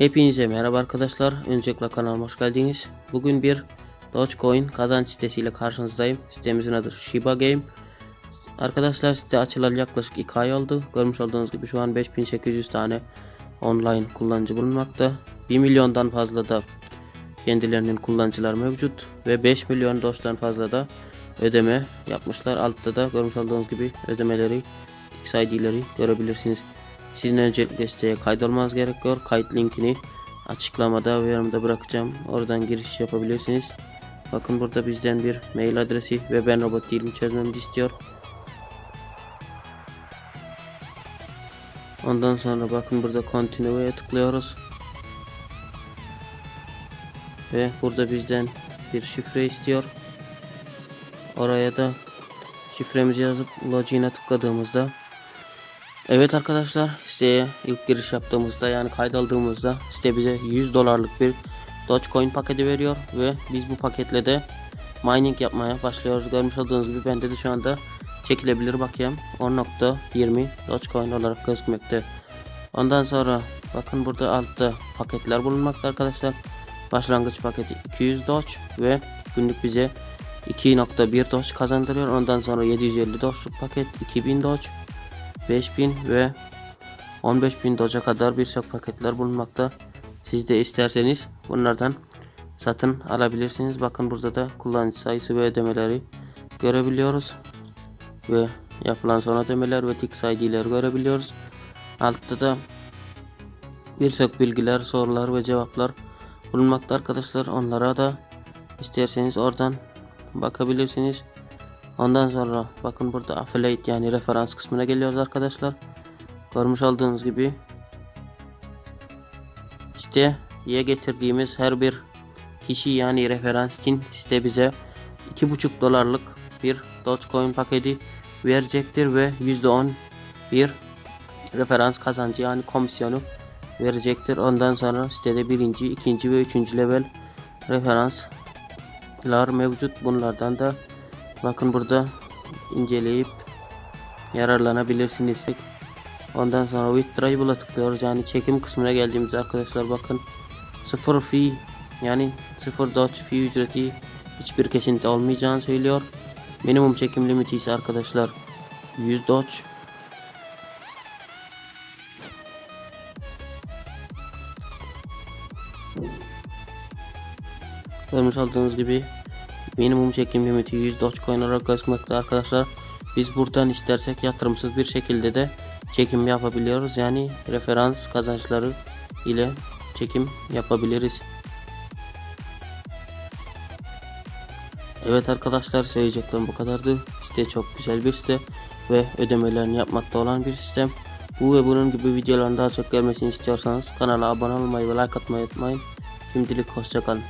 Hepinize merhaba arkadaşlar. Öncelikle kanalıma hoş geldiniz. Bugün bir Dogecoin kazanç sitesiyle karşınızdayım. Sitemizin adı Shiba Game. Arkadaşlar site açılalı yaklaşık 2 ay oldu. Görmüş olduğunuz gibi şu an 5800 tane online kullanıcı bulunmakta. 1 milyondan fazla da kendilerinin kullanıcılar mevcut ve 5 milyon doçtan fazla da ödeme yapmışlar. Altta da görmüş olduğunuz gibi ödemeleri, ID'leri görebilirsiniz. Sizin öncelikle siteye kaydolmanız gerekiyor. Kayıt linkini açıklamada ve yorumda bırakacağım. Oradan giriş yapabilirsiniz. Bakın burada bizden bir mail adresi ve ben robot değilim çözmemizi istiyor. Ondan sonra bakın burada continue'ye tıklıyoruz. Ve burada bizden bir şifre istiyor. Oraya da şifremizi yazıp login'e tıkladığımızda Evet arkadaşlar siteye ilk giriş yaptığımızda yani kaydaldığımızda site bize 100 dolarlık bir Dogecoin paketi veriyor ve biz bu paketle de mining yapmaya başlıyoruz. Görmüş olduğunuz gibi bende de şu anda çekilebilir bakayım 10.20 Dogecoin olarak gözükmekte. Ondan sonra bakın burada altta paketler bulunmakta arkadaşlar. Başlangıç paketi 200 Doge ve günlük bize 2.1 Doge kazandırıyor. Ondan sonra 750 Doge'luk paket 2000 Doge 5000 ve 15000 doca kadar birçok paketler bulunmakta. Siz de isterseniz bunlardan satın alabilirsiniz. Bakın burada da kullanıcı sayısı ve ödemeleri görebiliyoruz. Ve yapılan son ödemeler ve Tix ID'leri görebiliyoruz. Altta da birçok bilgiler, sorular ve cevaplar bulunmakta arkadaşlar. Onlara da isterseniz oradan bakabilirsiniz. Ondan sonra bakın burada affiliate yani referans kısmına geliyoruz arkadaşlar. Görmüş olduğunuz gibi siteye getirdiğimiz her bir kişi yani referans için site bize 2,5 dolarlık bir Dogecoin paketi verecektir ve %10 bir referans kazancı yani komisyonu verecektir. Ondan sonra sitede birinci, ikinci ve üçüncü level referanslar mevcut. Bunlardan da Bakın burada inceleyip yararlanabilirsiniz. Ondan sonra withdrawal'a tıklıyoruz. Yani çekim kısmına geldiğimizde arkadaşlar bakın sıfır fee yani sıfır doge fee ücreti hiçbir kesinti olmayacağını söylüyor. Minimum çekim limiti ise arkadaşlar 100 doge. Görmüş olduğunuz gibi Minimum çekim limiti 100 Dogecoin olarak gözükmekte arkadaşlar. Biz buradan istersek yatırımsız bir şekilde de çekim yapabiliyoruz. Yani referans kazançları ile çekim yapabiliriz. Evet arkadaşlar söyleyeceklerim bu kadardı. Site çok güzel bir site ve ödemelerini yapmakta olan bir sistem. Bu ve bunun gibi videoların daha çok gelmesini istiyorsanız kanala abone olmayı ve like atmayı unutmayın. Şimdilik hoşçakalın.